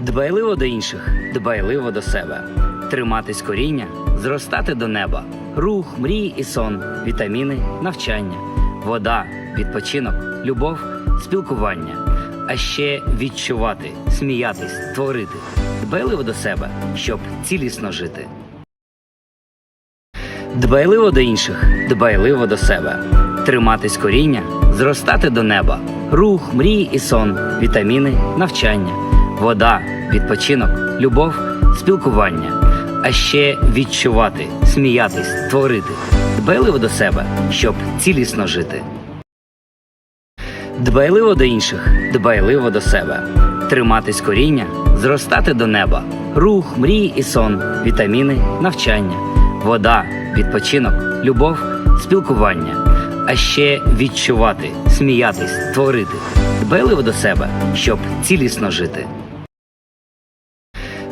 Дбайливо до інших, дбайливо до себе. Триматись коріння, зростати до неба. Рух, мрії і сон, вітаміни, навчання, вода, відпочинок, любов, спілкування. А ще відчувати, сміятись, творити. Дбайливо до себе, щоб цілісно жити. Дбайливо до інших, дбайливо до себе. Триматись коріння, зростати до неба. Рух, мрії і сон, вітаміни, навчання, вода, відпочинок, любов, спілкування. А ще відчувати, сміятись, творити. Дбайливо до себе, щоб цілісно жити. Дбайливо до інших, дбайливо до себе. Триматись коріння, зростати до неба. Рух, мрії і сон, вітаміни, навчання, вода, відпочинок, любов, спілкування. А ще відчувати, сміятись, творити. Дбайливо до себе, щоб цілісно жити.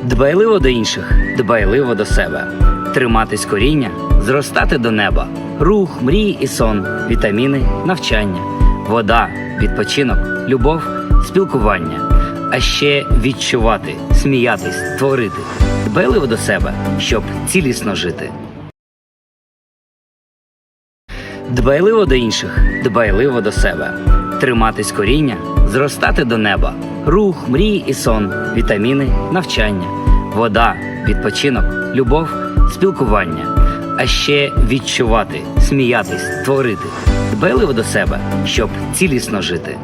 Дбайливо до інших, дбайливо до себе. Триматись коріння, зростати до неба. Рух, мрії і сон, вітаміни, навчання, вода, відпочинок, любов, спілкування. А ще відчувати, сміятись, творити. Дбайливо до себе, щоб цілісно жити. Дбайливо до інших, дбайливо до себе. Триматись коріння, зростати до неба. Рух, мрії і сон, вітаміни, навчання, вода, відпочинок, любов, спілкування. А ще відчувати, сміятись, творити. Дбайливо до себе, щоб цілісно жити.